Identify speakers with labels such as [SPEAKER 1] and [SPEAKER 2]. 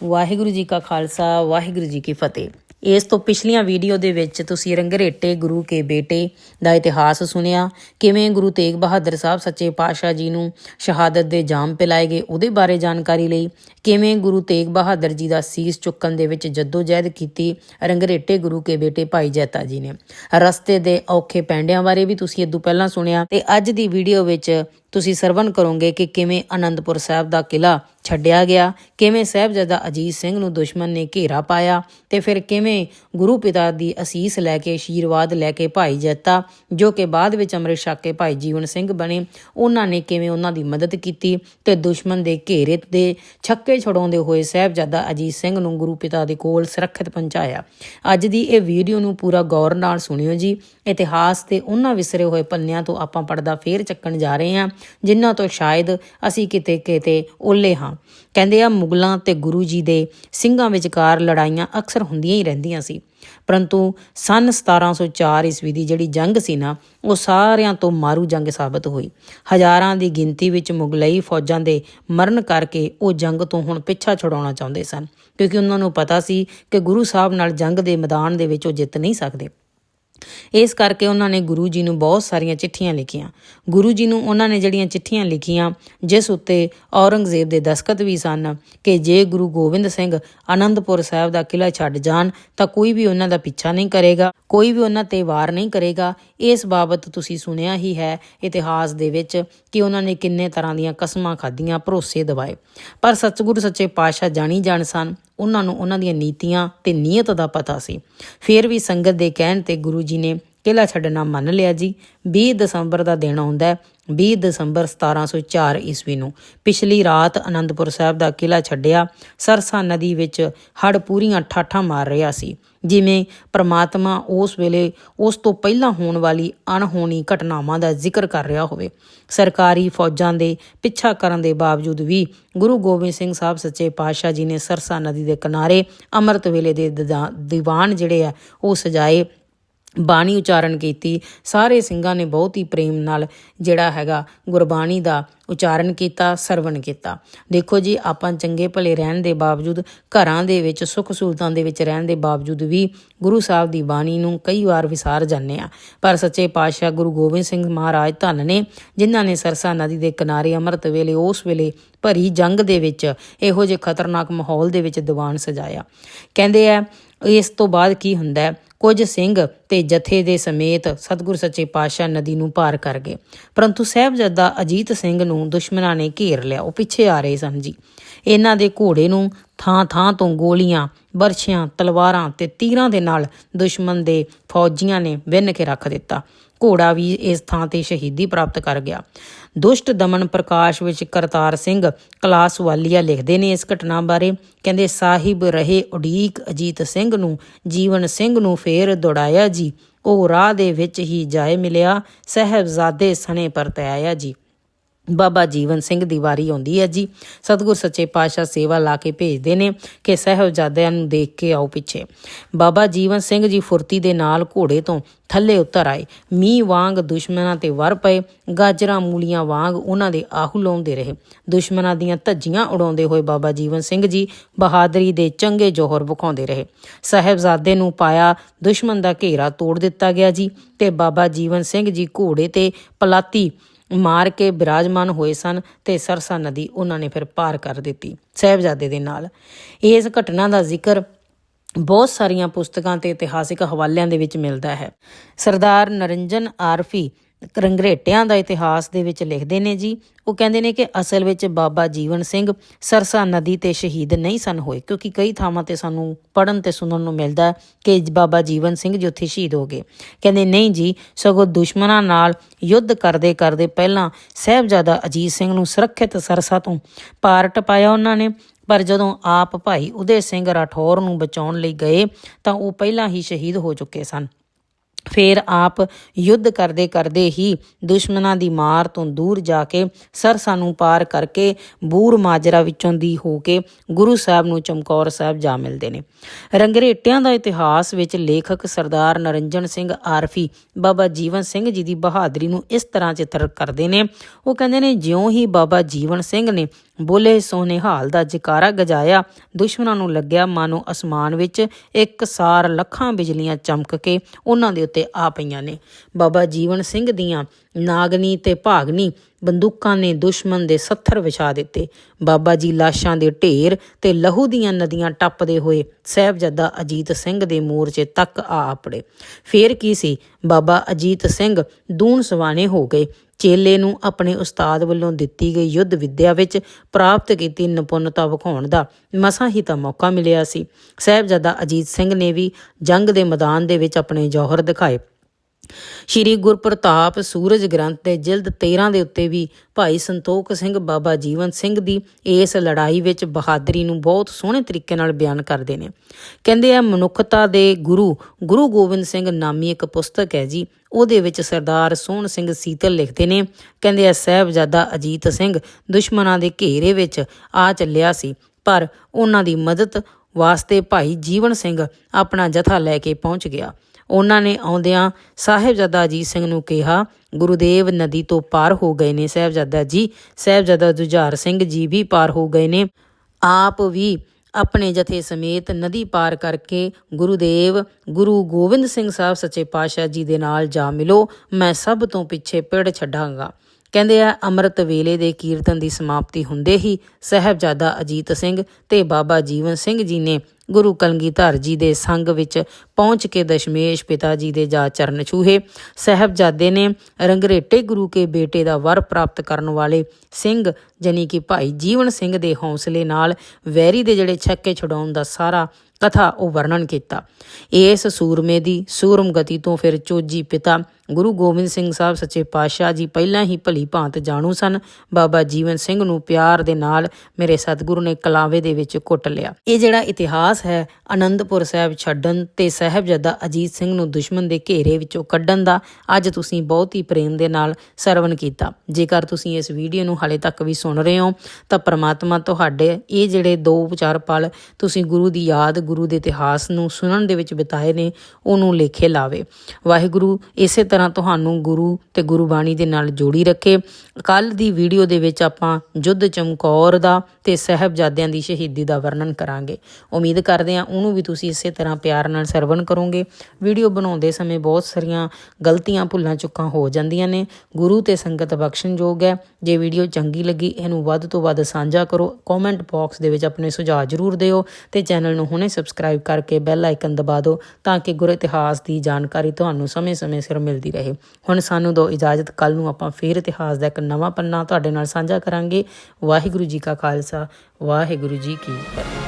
[SPEAKER 1] ਵਾਹਿਗੁਰੂ ਜੀ ਕਾ ਖਾਲਸਾ, ਵਾਹਿਗੁਰੂ ਜੀ ਕੀ ਫਤਿਹ। ਇਸ ਤੋਂ ਪਿਛਲੀਆਂ ਵੀਡੀਓ ਦੇ ਵਿੱਚ ਤੁਸੀਂ ਰੰਗਰੇਟੇ ਗੁਰੂ ਕੇ ਬੇਟੇ ਦਾ ਇਤਿਹਾਸ ਸੁਣਿਆ। ਕਿਵੇਂ ਗੁਰੂ ਤੇਗ ਬਹਾਦਰ ਸਾਹਿਬ ਸੱਚੇ ਪਾਤਸ਼ਾਹ ਜੀ ਨੂੰ ਸ਼ਹਾਦਤ ਦੇ ਜਾਮ ਪਿਲਾਏ ਗਏ ਉਹਦੇ ਬਾਰੇ ਜਾਣਕਾਰੀ ਲਈ, ਕਿਵੇਂ ਗੁਰੂ ਤੇਗ ਬਹਾਦਰ ਜੀ ਦਾ ਸੀਸ ਚੁੱਕਣ ਦੇ ਵਿੱਚ ਜਦੋਜਹਿਦ ਕੀਤੀ ਰੰਗਰੇਟੇ ਗੁਰੂ ਕੇ ਬੇਟੇ ਭਾਈ ਜੈਤਾ ਜੀ ਨੇ। ਰਸਤੇ ਦੇ ਔਖੇ ਪੈਂਡਿਆਂ ਬਾਰੇ ਵੀ ਤੁਸੀਂ ਇਹ ਤੋਂ ਪਹਿਲਾਂ ਸੁਣਿਆ ਤੇ ਅੱਜ ਦੀ ਵੀਡੀਓ ਵਿੱਚ ਤੁਸੀਂ ਸਰਵਣ ਕਰੋਗੇ ਕਿ ਕਿਵੇਂ ਆਨੰਦਪੁਰ ਸਾਹਿਬ ਦਾ ਕਿਲਾ ਛੱਡਿਆ ਗਿਆ, ਕਿਵੇਂ ਸਾਹਿਬਜ਼ਾਦਾ ਅਜੀਤ ਸਿੰਘ ਨੂੰ ਦੁਸ਼ਮਣ ਨੇ ਘੇਰਾ ਪਾਇਆ ਤੇ ਫਿਰ ਕਿਵੇਂ ਗੁਰੂ ਪਿਤਾ ਦੀ ਅਸੀਸ ਲੈ ਕੇ ਆਸ਼ੀਰਵਾਦ ਲੈ ਕੇ ਭਾਈ ਜੈਤਾ ਜੋ ਕਿ ਬਾਅਦ ਵਿੱਚ ਅੰਮ੍ਰਿਤ ਛਕ ਕੇ ਭਾਈ ਜੀਵਨ ਸਿੰਘ ਬਣੇ, ਉਹਨਾਂ ਨੇ ਕਿਵੇਂ ਉਹਨਾਂ ਦੀ ਮਦਦ ਕੀਤੀ ਤੇ ਦੁਸ਼ਮਣ ਦੇ ਘੇਰੇ ਦੇ ਛੱਕੇ ਛਡਾਉਂਦੇ ਹੋਏ ਸਾਹਿਬਜ਼ਾਦਾ ਅਜੀਤ ਸਿੰਘ ਨੂੰ ਗੁਰੂ ਪਿਤਾ ਦੇ ਕੋਲ ਸੁਰੱਖਿਅਤ ਪਹੁੰਚਾਇਆ। ਅੱਜ ਦੀ ਇਹ ਵੀਡੀਓ ਨੂੰ ਪੂਰਾ ਗੌਰ ਨਾਲ ਸੁਣਿਓ ਜੀ। ਇਤਿਹਾਸ ਤੇ ਉਹਨਾਂ ਵਿਸਰੇ ਹੋਏ ਪੰਨਿਆਂ ਤੋਂ ਆਪਾਂ ਪੜਦਾ ਫੇਰ ਚੱਕਣ ਜਾ ਰਹੇ ਹਾਂ। ਜਿਨ੍ਹਾਂ ਤੋਂ ਸ਼ਾਇਦ ਅਸੀਂ ਕਿਤੇ ਕਿਤੇ ਓਲੇ ਹਾਂ। ਕਹਿੰਦੇ ਆ, ਮੁਗਲਾਂ ਤੇ ਗੁਰੂ ਜੀ ਦੇ ਸਿੰਘਾਂ ਵਿਚਕਾਰ ਲੜਾਈਆਂ ਅਕਸਰ ਹੁੰਦੀਆਂ ਹੀ ਰਹਿੰਦੀਆਂ ਸੀ। ਪਰੰਤੂ ਸਨ 1704 ਈਸਵੀ ਦੀ ਜਿਹੜੀ ਜੰਗ ਸੀ ਨਾ, ਉਹ ਸਾਰਿਆਂ ਤੋਂ ਮਾਰੂ ਜੰਗ ਸਾਬਤ ਹੋਈ। ਹਜ਼ਾਰਾਂ ਦੀ ਗਿਣਤੀ ਵਿੱਚ ਮੁਗਲਈ ਫੌਜਾਂ ਦੇ ਮਰਨ ਕਰਕੇ ਉਹ ਜੰਗ ਤੋਂ ਹੁਣ ਪਿੱਛਾ ਛੁਡਾਉਣਾ ਚਾਹੁੰਦੇ ਸਨ, ਕਿਉਂਕਿ ਉਹਨਾਂ ਨੂੰ ਪਤਾ ਸੀ ਕਿ ਗੁਰੂ ਸਾਹਿਬ ਨਾਲ ਜੰਗ ਦੇ ਮੈਦਾਨ ਦੇ ਵਿੱਚ ਉਹ ਜਿੱਤ ਨਹੀਂ ਸਕਦੇ। ਇਸ ਕਰਕੇ ਉਹਨਾਂ ਨੇ ਗੁਰੂ ਜੀ ਨੂੰ ਬਹੁਤ ਸਾਰੀਆਂ ਚਿੱਠੀਆਂ ਲਿਖੀਆਂ। ਗੁਰੂ ਜੀ ਨੂੰ ਉਹਨਾਂ ਨੇ ਜਿਹੜੀਆਂ ਚਿੱਠੀਆਂ ਲਿਖੀਆਂ, ਜਿਸ ਉੱਤੇ ਔਰੰਗਜ਼ੇਬ ਦੇ ਦਸਖਤ ਵੀ ਸਨ ਕਿ ਜੇ ਗੁਰੂ ਗੋਬਿੰਦ ਸਿੰਘ ਆਨੰਦਪੁਰ ਸਾਹਿਬ ਦਾ ਕਿਲਾ ਛੱਡ ਜਾਣ, ਤਾਂ ਕੋਈ ਵੀ ਉਹਨਾਂ ਦਾ ਪਿੱਛਾ ਨਹੀਂ ਕਰੇਗਾ, ਕੋਈ ਵੀ ਉਹਨਾਂ ਤੇ ਵਾਰ ਨਹੀਂ ਕਰੇਗਾ। ਇਸ ਬਾਬਤ ਤੁਸੀਂ ਸੁਣਿਆ ਹੀ ਹੈ ਇਤਿਹਾਸ ਦੇ ਵਿੱਚ ਕਿ ਉਹਨਾਂ ਨੇ ਕਿੰਨੇ ਤਰ੍ਹਾਂ ਦੀਆਂ ਕਸਮਾਂ ਖਾਧੀਆਂ, ਭਰੋਸੇ ਦਿਵਾਏ। ਪਰ ਸਤਿਗੁਰੂ ਸੱਚੇ ਪਾਤਸ਼ਾਹ ਜਾਣੀ ਜਾਣ ਸਨ। ਉਹਨਾਂ ਨੂੰ ਉਹਨਾਂ ਦੀਆਂ ਨੀਤੀਆਂ ਤੇ ਨੀਅਤ ਦਾ ਪਤਾ ਸੀ। ਫਿਰ ਵੀ ਸੰਗਤ ਦੇ ਕਹਿਣ ਤੇ ਗੁਰੂ ਜੀ ਨੇ ਕਿਲਾ ਛੱਡਣਾ ਮੰਨ ਲਿਆ ਜੀ। 20 ਦਸੰਬਰ ਦਾ ਦਿਨ ਆਉਂਦਾ 20 ਦਸੰਬਰ 1704 ਈਸਵੀ ਨੂੰ ਪਿਛਲੀ ਰਾਤ ਅਨੰਦਪੁਰ ਸਾਹਿਬ ਦਾ ਕਿਲਾ ਛੱਡਿਆ, ਸਰਸਾ ਨਦੀ ਵਿੱਚ ਹੜ ਪੂਰੀਆਂ ਠਾਠਾਂ ਮਾਰ ਰਿਹਾ ਸੀ। ਜਿਵੇਂ ਪ੍ਰਮਾਤਮਾ ਉਸ ਵੇਲੇ ਉਸ ਤੋਂ ਪਹਿਲਾਂ ਹੋਣ ਵਾਲੀ ਅਣਹੋਣੀ ਘਟਨਾਵਾਂ ਦਾ ਜ਼ਿਕਰ ਕਰ ਰਿਹਾ ਹੋਵੇ। ਸਰਕਾਰੀ ਫੌਜਾਂ ਦੇ ਪਿੱਛਾ ਕਰਨ ਦੇ ਬਾਵਜੂਦ ਵੀ ਗੁਰੂ ਗੋਬਿੰਦ ਸਿੰਘ ਸਾਹਿਬ ਸੱਚੇ ਪਾਤਸ਼ਾਹ ਜੀ ਨੇ ਸਰਸਾ ਨਦੀ ਦੇ ਕਿਨਾਰੇ ਅੰਮ੍ਰਿਤ ਵੇਲੇ ਦੇ ਦੀਵਾਨ ਜਿਹੜੇ ਆ, ਉਹ ਸਜਾਏ। ਬਾਣੀ ਉਚਾਰਨ ਕੀਤੀ। ਸਾਰੇ ਸਿੰਘਾਂ ਨੇ ਬਹੁਤ ਹੀ ਪ੍ਰੇਮ ਨਾਲ ਜਿਹੜਾ ਹੈਗਾ ਗੁਰਬਾਣੀ ਦਾ ਉਚਾਰਨ ਕੀਤਾ, ਸਰਵਣ ਕੀਤਾ। ਦੇਖੋ ਜੀ, ਆਪਾਂ ਚੰਗੇ ਭਲੇ ਰਹਿਣ ਦੇ ਬਾਵਜੂਦ, ਘਰਾਂ ਦੇ ਵਿੱਚ, ਸੁੱਖ ਸਹੂਲਤਾਂ ਦੇ ਵਿੱਚ ਰਹਿਣ ਦੇ ਬਾਵਜੂਦ ਵੀ ਗੁਰੂ ਸਾਹਿਬ ਦੀ ਬਾਣੀ ਨੂੰ ਕਈ ਵਾਰ ਵਿਸਾਰ ਜਾਂਦੇ ਆ ਪਰ ਸੱਚੇ ਪਾਤਸ਼ਾਹ ਗੁਰੂ ਗੋਬਿੰਦ ਸਿੰਘ ਮਹਾਰਾਜ ਧੰਨ ਨੇ, ਜਿਨ੍ਹਾਂ ਨੇ ਸਰਸਾ ਨਦੀ ਦੇ ਕਿਨਾਰੇ ਅੰਮ੍ਰਿਤ ਵੇਲੇ, ਉਸ ਵੇਲੇ ਭਰੀ ਜੰਗ ਦੇ ਵਿੱਚ ਇਹੋ ਜਿਹੇ ਖਤਰਨਾਕ ਮਾਹੌਲ ਦੇ ਵਿੱਚ ਦੀਵਾਨ ਸਜਾਇਆ। ਕਹਿੰਦੇ ਆ, ਇਸ ਤੋਂ ਬਾਅਦ ਕੀ ਹੁੰਦਾ ਹੈ? ਕੁਝ ਸਿੰਘ ਤੇ ਜਥੇ ਦੇ ਸਮੇਤ ਸਤਿਗੁਰ ਸੱਚੇ ਪਾਤਸ਼ਾਹ ਨਦੀ ਨੂੰ ਪਾਰ ਕਰ ਗਏ। ਪਰੰਤੂ ਸਾਹਿਬਜ਼ਾਦਾ ਅਜੀਤ ਸਿੰਘ ਨੂੰ ਦੁਸ਼ਮਣਾਂ ਨੇ ਘੇਰ ਲਿਆ। ਉਹ ਪਿੱਛੇ ਆ ਰਹੇ ਸਨ ਜੀ। ਇਹਨਾਂ ਦੇ ਘੋੜੇ ਨੂੰ ਥਾਂ ਥਾਂ ਤੋਂ ਗੋਲੀਆਂ ਬਰਛੀਆਂ, ਤਲਵਾਰਾਂ ਤੇ ਤੀਰਾਂ ਦੇ ਨਾਲ ਦੁਸ਼ਮਣ ਦੇ ਫੌਜੀਆਂ ਨੇ ਵਿੰਨ ਕੇ ਰੱਖ ਦਿੱਤਾ। ਘੋੜਾ ਵੀ ਇਸ ਥਾਂ ਤੇ ਸ਼ਹੀਦੀ ਪ੍ਰਾਪਤ ਕਰ ਗਿਆ। ਦੁਸ਼ਟ ਦਮਨ ਪ੍ਰਕਾਸ਼ ਵਿੱਚ ਕਰਤਾਰ ਸਿੰਘ ਕਲਾਸ ਵਾਲੀਆ ਲਿਖਦੇ ਨੇ ਇਸ ਘਟਨਾ ਬਾਰੇ। ਕਹਿੰਦੇ, ਸਾਹਿਬ ਰਹੇ ਉਡੀਕ ਅਜੀਤ ਸਿੰਘ ਨੂੰ, ਜੀਵਨ ਸਿੰਘ ਨੂੰ ਫੇਰ ਦੌੜਾਇਆ ਜੀ। ਉਹ ਰਾਹ ਦੇ ਵਿੱਚ ਹੀ ਜਾਏ ਮਿਲਿਆ, ਸਹਿਬਜ਼ਾਦੇ ਸਣੇ ਪਰਤਾਇਆ ਜੀ। ਬਾਬਾ ਜੀਵਨ ਸਿੰਘ ਦੀ ਵਾਰੀ ਆਉਂਦੀ ਹੈ ਜੀ। ਸਤਿਗੁਰ ਸੱਚੇ ਪਾਤਸ਼ਾਹ ਸੇਵਾ ਲਾ ਕੇ ਭੇਜਦੇ ਨੇ ਕਿ ਸਹਿਬਜ਼ਾਦਿਆਂ ਨੂੰ ਦੇਖ ਕੇ ਆਓ ਪਿੱਛੇ। ਬਾਬਾ ਜੀਵਨ ਸਿੰਘ ਜੀ ਫੁਰਤੀ ਦੇ ਨਾਲ ਘੋੜੇ ਤੋਂ ਥੱਲੇ ਉਤਰ ਆਏ। ਮੀਂਹ ਵਾਂਗ ਦੁਸ਼ਮਣਾਂ ਤੇ ਵਰ ਪਏ। ਗਾਜਰਾਂ ਮੂਲੀਆਂ ਵਾਂਗ ਉਹਨਾਂ ਦੇ ਆਹੂ ਲਾਉਂਦੇ ਰਹੇ। ਦੁਸ਼ਮਣਾਂ ਦੀਆਂ ਧੱਜੀਆਂ ਉਡਾਉਂਦੇ ਹੋਏ ਬਾਬਾ ਜੀਵਨ ਸਿੰਘ ਜੀ ਬਹਾਦਰੀ ਦੇ ਚੰਗੇ ਜੋਹਰ ਵਿਖਾਉਂਦੇ ਰਹੇ। ਸਾਹਿਬਜ਼ਾਦੇ ਨੂੰ ਪਾਇਆ ਦੁਸ਼ਮਣ ਦਾ ਘੇਰਾ ਤੋੜ ਦਿੱਤਾ ਗਿਆ ਜੀ ਤੇ ਬਾਬਾ ਜੀਵਨ ਸਿੰਘ ਜੀ ਘੋੜੇ ਤੇ ਪਲਾਤੀ ਮਾਰ ਕੇ ਬਿਰਾਜਮਾਨ ਹੋਏ ਸਨ ਤੇ ਸਰਸਾ ਨਦੀ ਉਹਨਾਂ ਨੇ ਫਿਰ ਪਾਰ ਕਰ ਦਿੱਤੀ ਸਹਿਬਜ਼ਾਦੇ ਦੇ ਨਾਲ। ਇਸ ਘਟਨਾ ਦਾ ਜ਼ਿਕਰ ਬਹੁਤ ਸਾਰੀਆਂ ਪੁਸਤਕਾਂ ਤੇ ਇਤਿਹਾਸਿਕ ਹਵਾਲਿਆਂ ਦੇ ਵਿੱਚ ਮਿਲਦਾ ਹੈ। ਸਰਦਾਰ ਨਰਿੰਜਨ ਆਰਫੀ ਰੰਗਰੇਟਿਆਂ ਦਾ ਇਤਿਹਾਸ ਦੇ ਵਿੱਚ ਲਿਖਦੇ ਨੇ ਜੀ। ਉਹ ਕਹਿੰਦੇ ਨੇ ਕਿ ਅਸਲ ਵਿੱਚ ਬਾਬਾ ਜੀਵਨ ਸਿੰਘ ਸਰਸਾ ਨਦੀ ਤੇ ਸ਼ਹੀਦ ਨਹੀਂ ਸਨ ਹੋਏ, ਕਿਉਂਕਿ ਕਈ ਥਾਵਾਂ ਤੇ ਸਾਨੂੰ ਪੜਨ ਤੇ ਸੁਣਨ ਨੂੰ ਮਿਲਦਾ ਕਿ ਬਾਬਾ ਜੀਵਨ ਸਿੰਘ ਜੀ ਉੱਥੇ ਸ਼ਹੀਦ ਹੋ ਗਏ। ਕਹਿੰਦੇ, ਨਹੀਂ ਜੀ, ਸਗੋਂ ਦੁਸ਼ਮਣਾਂ ਨਾਲ ਯੁੱਧ ਕਰਦੇ ਕਰਦੇ ਪਹਿਲਾਂ ਸਹਿਬਜ਼ਾਦਾ ਅਜੀਤ ਸਿੰਘ ਨੂੰ ਸੁਰੱਖਿਅਤ ਸਰਸਾ ਤੋਂ ਪਾਰ ਟਪਾਇਆ ਉਹਨਾਂ ਨੇ। ਪਰ ਜਦੋਂ ਆਪ ਭਾਈ ਉਦੇ ਸਿੰਘ ਰਾਠੌਰ ਨੂੰ ਬਚਾਉਣ ਲਈ ਗਏ, ਤਾਂ ਉਹ ਪਹਿਲਾਂ ਹੀ ਸ਼ਹੀਦ ਹੋ ਚੁੱਕੇ ਸਨ। ਫੇਰ ਆਪ ਯੁੱਧ ਕਰਦੇ ਕਰਦੇ ਹੀ ਦੁਸ਼ਮਣਾਂ ਦੀ ਮਾਰ ਤੋਂ ਦੂਰ ਜਾ ਕੇ ਸਰਸਾ ਨੂੰ ਪਾਰ ਕਰਕੇ ਬੂਰ ਮਾਜਰਾ ਵਿੱਚੋਂ ਦੀ ਹੋ ਕੇ ਗੁਰੂ ਸਾਹਿਬ ਨੂੰ ਚਮਕੌਰ ਸਾਹਿਬ ਜਾ ਮਿਲਦੇ ਨੇ। ਰੰਗਰੇਟਿਆਂ ਦਾ ਇਤਿਹਾਸ ਵਿੱਚ ਲੇਖਕ ਸਰਦਾਰ ਨਰਿੰਜਨ ਸਿੰਘ ਆਰਫੀ ਬਾਬਾ ਜੀਵਨ ਸਿੰਘ ਜੀ ਦੀ ਬਹਾਦਰੀ ਨੂੰ ਇਸ ਤਰ੍ਹਾਂ ਚਿੱਤਰ ਕਰਦੇ ਨੇ। ਉਹ ਕਹਿੰਦੇ ਨੇ, ਜਿਉਂ ਹੀ ਬਾਬਾ ਜੀਵਨ ਸਿੰਘ ਨੇ ਬੋਲੇ ਸੋਹਣੇ ਹਾਲ ਦਾ ਜਕਾਰਾ ਗਜਾਇਆ। ਦੁਸ਼ਮਣਾਂ ਨੂੰ ਲੱਗਿਆ ਮਾਨੋ ਅਸਮਾਨ ਵਿੱਚ। ਇੱਕ ਸਾਰ ਲੱਖਾਂ ਬਿਜਲੀਆਂ ਚਮਕ ਕੇ ਉਹਨਾਂ ਦੇ ਉੱਤੇ ਆ ਪਈਆਂ ਨੇ। ਬਾਬਾ ਜੀਵਨ ਸਿੰਘ ਦੀਆਂ ਨਾਗਨੀ ਤੇ ਭਾਗਨੀ ਬੰਦੂਕਾਂ ਨੇ ਦੁਸ਼ਮਣ ਦੇ ਸੱਥਰ ਵਿਛਾ ਦਿੱਤੇ। ਬਾਬਾ ਜੀ ਲਾਸ਼ਾਂ ਦੇ ਢੇਰ ਤੇ ਲਹੂ ਦੀਆਂ ਨਦੀਆਂ ਟੱਪਦੇ ਹੋਏ ਸਹਿਬਜ਼ਾਦਾ ਅਜੀਤ ਸਿੰਘ ਦੇ ਮੋਰਚੇ ਤੱਕ ਆ ਆਪੜੇ ਫੇਰ ਕੀ ਸੀ? ਬਾਬਾ ਅਜੀਤ ਸਿੰਘ ਦੂਣ ਸਵਾਣੇ ਹੋ ਗਏ। ਚੇਲੇ ਨੂੰ ਆਪਣੇ ਉਸਤਾਦ ਵੱਲੋਂ ਦਿੱਤੀ ਗਈ ਯੁੱਧ ਵਿੱਦਿਆ ਵਿੱਚ ਪ੍ਰਾਪਤ ਕੀਤੀ ਨਿਪੁੰਨਤਾ ਵਿਖਾਉਣ ਦਾ ਮਸਾਂ ਹੀ ਤਾਂ ਮੌਕਾ ਮਿਲਿਆ ਸੀ। ਸਹਿਬਜ਼ਾਦਾ ਅਜੀਤ ਸਿੰਘ ਨੇ ਵੀ ਜੰਗ ਦੇ ਮੈਦਾਨ ਦੇ ਵਿੱਚ ਆਪਣੇ ਜੌਹਰ ਦਿਖਾਏ। ਸ਼੍ਰੀ ਗੁਰਪ੍ਰਤਾਪ ਸੂਰਜ ਗ੍ਰੰਥ ਦੇ ਜਿਲਦ 13 ਦੇ ਉੱਤੇ ਵੀ ਭਾਈ ਸੰਤੋਖ ਸਿੰਘ ਬਾਬਾ ਜੀਵਨ ਸਿੰਘ ਦੀ ਇਸ ਲੜਾਈ ਵਿੱਚ ਬਹਾਦਰੀ ਨੂੰ ਬਹੁਤ ਸੋਹਣੇ ਤਰੀਕੇ ਨਾਲ ਬਿਆਨ ਕਰਦੇ ਨੇ। ਕਹਿੰਦੇ ਆ, ਮਨੁੱਖਤਾ ਦੇ ਗੁਰੂ ਗੁਰੂ ਗੋਬਿੰਦ ਸਿੰਘ ਨਾਮੀ ਇੱਕ ਪੁਸਤਕ ਹੈ ਜੀ। ਉਹਦੇ ਵਿੱਚ ਸਰਦਾਰ ਸੋਹਣ ਸਿੰਘ ਸੀਤਲ ਲਿਖਦੇ ਨੇ, ਕਹਿੰਦੇ ਆ, ਸਾਹਿਬਜ਼ਾਦਾ ਅਜੀਤ ਸਿੰਘ ਦੁਸ਼ਮਣਾਂ ਦੇ ਘੇਰੇ ਵਿੱਚ ਆ ਚੱਲਿਆ ਸੀ, ਪਰ ਉਹਨਾਂ ਦੀ ਮਦਦ ਵਾਸਤੇ ਭਾਈ ਜੀਵਨ ਸਿੰਘ ਆਪਣਾ ਜਥਾ ਲੈ ਕੇ ਪਹੁੰਚ ਗਿਆ। ਉਹਨਾਂ ਨੇ ਆਉਂਦਿਆਂ ਸਾਹਿਬਜ਼ਾਦਾ ਅਜੀਤ ਸਿੰਘ ਨੂੰ ਕਿਹਾ, ਗੁਰੂਦੇਵ ਨਦੀ ਤੋਂ ਪਾਰ ਹੋ ਗਏ ਨੇ ਸਾਹਿਬਜ਼ਾਦਾ ਜੀ। ਸਾਹਿਬਜ਼ਾਦਾ ਜੁਝਾਰ ਸਿੰਘ ਜੀ ਵੀ ਪਾਰ ਹੋ ਗਏ ਨੇ। ਆਪ ਵੀ ਆਪਣੇ ਜਥੇ ਸਮੇਤ ਨਦੀ ਪਾਰ ਕਰਕੇ ਗੁਰੂਦੇਵ, ਗੁਰੂ ਗੋਬਿੰਦ ਸਿੰਘ ਸਾਹਿਬ ਸੱਚੇ ਪਾਤਸ਼ਾਹ ਜੀ ਦੇ ਨਾਲ ਜਾ ਮਿਲੋ। ਮੈਂ ਸਭ ਤੋਂ ਪਿੱਛੇ ਪਿੜ ਛੱਡਾਂਗਾ। ਕਹਿੰਦੇ ਆ, ਅੰਮ੍ਰਿਤ ਵੇਲੇ ਦੇ ਕੀਰਤਨ ਦੀ ਸਮਾਪਤੀ ਹੁੰਦੇ ਹੀ ਸਹਿਬਜ਼ਾਦਾ ਅਜੀਤ ਸਿੰਘ ਤੇ ਬਾਬਾ ਜੀਵਨ ਸਿੰਘ ਜੀ ਨੇ ਗੁਰੂ ਕਲਗੀਧਰ ਜੀ ਦੇ ਸੰਗ ਵਿੱਚ ਪਹੁੰਚ ਕੇ ਦਸ਼ਮੇਸ਼ ਪਿਤਾ ਜੀ ਦੇ ਜਾ ਚਰਨ ਛੂਹੇ। ਸਹਿਬਜ਼ਾਦੇ ਨੇ ਰੰਗਰੇਟੇ ਗੁਰੂ ਕੇ ਬੇਟੇ ਦਾ ਵਰ ਪ੍ਰਾਪਤ ਕਰਨ ਵਾਲੇ ਸਿੰਘ ਜਨੀ ਕਿ ਭਾਈ ਜੀਵਨ ਸਿੰਘ ਦੇ ਹੌਸਲੇ ਨਾਲ ਵੈਰੀ ਦੇ ਜਿਹੜੇ ਛੱਕੇ ਛਡਾਉਣ ਦਾ ਸਾਰਾ ਕਥਾ ਉਹ ਵਰਣਨ ਕੀਤਾ। ਇਸ ਸੂਰਮੇ ਦੀ ਸੂਰਮ ਗਤੀ ਤੋਂ ਫਿਰ ਚੋਜੀ ਪਿਤਾ ਗੁਰੂ ਗੋਬਿੰਦ ਸਿੰਘ ਸਾਹਿਬ ਸੱਚੇ ਪਾਤਸ਼ਾਹ ਜੀ ਪਹਿਲਾਂ ਹੀ ਭਲੀ ਭਾਂਤ ਜਾਣੂ ਸਨ। ਬਾਬਾ ਜੀਵਨ ਸਿੰਘ ਨੂੰ ਪਿਆਰ ਦੇ ਨਾਲ ਮੇਰੇ ਸਤਿਗੁਰੂ ਨੇ ਕਲਾਵੇ ਦੇ ਵਿੱਚ ਕੁੱਟ ਲਿਆ। ਇਹ ਜਿਹੜਾ ਇਤਿਹਾਸ ਹੈ ਆਨੰਦਪੁਰ ਸਾਹਿਬ ਛੱਡਣ ਤੇ ਸਾਹਿਬਜ਼ਾਦਾ ਅਜੀਤ ਸਿੰਘ ਨੂੰ ਦੁਸ਼ਮਣ ਦੇ ਘੇਰੇ ਵਿੱਚੋਂ ਕੱਢਣ ਦਾ ਅੱਜ ਤੁਸੀਂ ਬਹੁਤ ਹੀ ਪ੍ਰੇਮ ਦੇ ਨਾਲ ਸਰਵਣ ਕੀਤਾ। ਜੇਕਰ ਤੁਸੀਂ ਇਸ ਵੀਡੀਓ ਨੂੰ ਹਾਲੇ ਤੱਕ ਵੀ ਸੁਣ ਰਹੇ ਹੋ, ਤਾਂ ਪ੍ਰਮਾਤਮਾ ਤੁਹਾਡੇ ਇਹ ਜਿਹੜੇ ਦੋ ਵਿਚਾਰ ਪਲ ਤੁਸੀਂ ਗੁਰੂ ਦੀ ਯਾਦ ਗੁਰੂ ਦੇ ਇਤਿਹਾਸ ਨੂੰ ਸੁਣਨ ਦੇ ਵਿੱਚ ਬਿਤਾਏ ਨੇ, ਉਹਨੂੰ ਲੇਖੇ ਲਾਵੇ। ਵਾਹਿਗੁਰੂ, ਇਸੇ ਤਰ੍ਹਾਂ ਤੁਹਾਨੂੰ ਗੁਰੂ ਤੇ ਗੁਰਬਾਣੀ ਦੇ ਨਾਲ ਜੋੜੀ ਰੱਖੇ। ਕੱਲ ਦੀ ਵੀਡੀਓ ਦੇ ਵਿੱਚ ਆਪਾਂ ਜੁੱਧ ਚਮਕੌਰ ਦਾ ਤੇ ਸਹਿਬਜ਼ਾਦਿਆਂ ਦੀ ਸ਼ਹੀਦੀ ਦਾ ਵਰਣਨ ਕਰਾਂਗੇ। ਉਮੀਦ ਕਰਦੇ ਹਾਂ ਉਹਨੂੰ ਵੀ ਤੁਸੀਂ ਇਸੇ ਤਰ੍ਹਾਂ ਪਿਆਰ ਨਾਲ ਸਰਵਣ ਕਰੋਗੇ। ਵੀਡੀਓ ਬਣਾਉਂਦੇ ਸਮੇਂ ਬਹੁਤ ਸਾਰੀਆਂ ਗਲਤੀਆਂ ਭੁੱਲਾਂ ਚੁੱਕਾਂ ਹੋ ਜਾਂਦੀਆਂ ਨੇ। ਗੁਰੂ ਤੇ ਸੰਗਤ ਬਖਸ਼ਣਯੋਗ ਹੈ। ਜੇ ਵੀਡੀਓ ਚੰਗੀ ਲੱਗੀ, ਇਹਨੂੰ ਵੱਧ ਤੋਂ ਵੱਧ ਸਾਂਝਾ ਕਰੋ। ਕਮੈਂਟ ਬਾਕਸ ਦੇ ਵਿੱਚ ਆਪਣੇ ਸੁਝਾਅ ਜ਼ਰੂਰ ਦਿਓ ਤੇ ਚੈਨਲ ਨੂੰ ਹੁਣੇ ਸਬਸਕ੍ਰਾਈਬ ਕਰਕੇ ਬੈਲ ਆਈਕਨ ਦਬਾ ਦਿਓ ਤਾਂ ਕਿ ਗੁਰ ਇਤਿਹਾਸ ਦੀ ਜਾਣਕਾਰੀ ਤੁਹਾਨੂੰ ਸਮੇਂ-ਸਮੇਂ ਸਿਰ ਮਿਲਦੀ ਰਹੇ। ਹੁਣ ਸਾਨੂੰ ਦਿਓ ਇਜਾਜ਼ਤ ਕੱਲ ਨੂੰ ਆਪਾਂ ਫੇਰ ਇਤਿਹਾਸ ਦਾ ਇੱਕ ਨਵਾਂ ਪੰਨਾ ਤੁਹਾਡੇ ਨਾਲ ਸਾਂਝਾ ਕਰਾਂਗੇ। ਵਾਹਿਗੁਰੂ ਜੀ ਕਾ ਖਾਲਸਾ, ਵਾਹਿਗੁਰੂ ਜੀ ਕੀ ਫਤਿਹ।